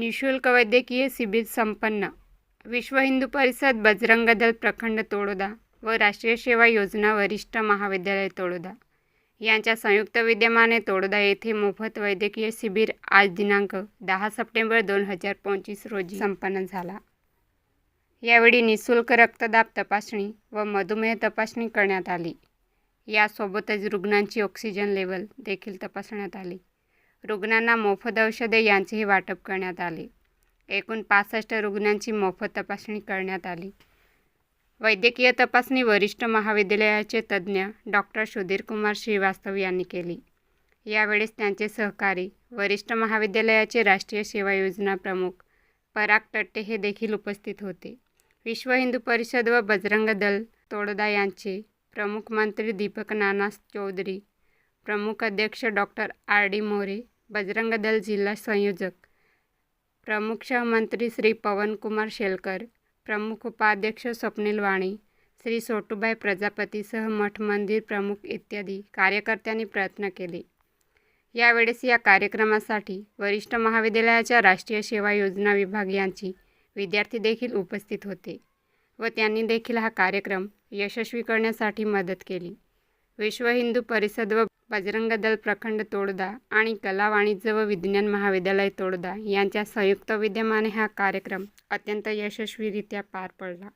निशुल्क वैद्यकीय शिबिर संपन्न. विश्व हिंदू परिषद बजरंग दल प्रखंड तोडोदा व राष्ट्रीय सेवा योजना वरिष्ठ महाविद्यालय तोडोदा यांच्या संयुक्त विद्यमाने तोडोदा येथे मोफत वैद्यकीय शिबिर आज दिनांक दहा सप्टेंबर दोन हजार पंचवीस रोजी संपन्न झाला. यावेळी निशुल्क रक्तदाब तपासणी व मधुमेह तपासणी करण्यात आली. यासोबतच रुग्णांची ऑक्सिजन लेवल देखील तपासण्यात आली. रुग्णांना मोफत औषधे यांचेही वाटप करण्यात आले. एकूण पासष्ट रुग्णांची मोफत तपासणी करण्यात आली. वैद्यकीय तपासणी वरिष्ठ महाविद्यालयाचे तज्ज्ञ डॉक्टर सुधीरकुमार श्रीवास्तव यांनी केली. यावेळेस त्यांचे सहकारी वरिष्ठ महाविद्यालयाचे राष्ट्रीय सेवा योजना प्रमुख पराग टट्टे हे देखील उपस्थित होते. विश्व हिंदू परिषद व बजरंग दल तोडदा यांचे प्रमुख मंत्री दीपक नाना चौधरी प्रमुख अध्यक्ष doctor R D More Bajrang Dal जिल्हा संयोजक प्रमुख सहमंत्री श्री पवनकुमार शेलकर प्रमुख उपाध्यक्ष स्वप्नील वाणी श्री सोटूबाई प्रजापतीसह मठ मंदिर प्रमुख इत्यादी कार्यकर्त्यांनी प्रयत्न केले. यावेळेस या कार्यक्रमासाठी वरिष्ठ महाविद्यालयाच्या राष्ट्रीय सेवा योजना विभाग यांची विद्यार्थी देखील उपस्थित होते व त्यांनी देखील हा कार्यक्रम यशस्वी करण्यासाठी मदत केली. विश्व हिंदू परिषद व बजरंग दल प्रखंड तोडदा आणि कला वाणिज्य व विज्ञान महाविद्यालय तोडदा यांच्या संयुक्त विद्यमाने हा कार्यक्रम अत्यंत यशस्वीरित्या पार पडला.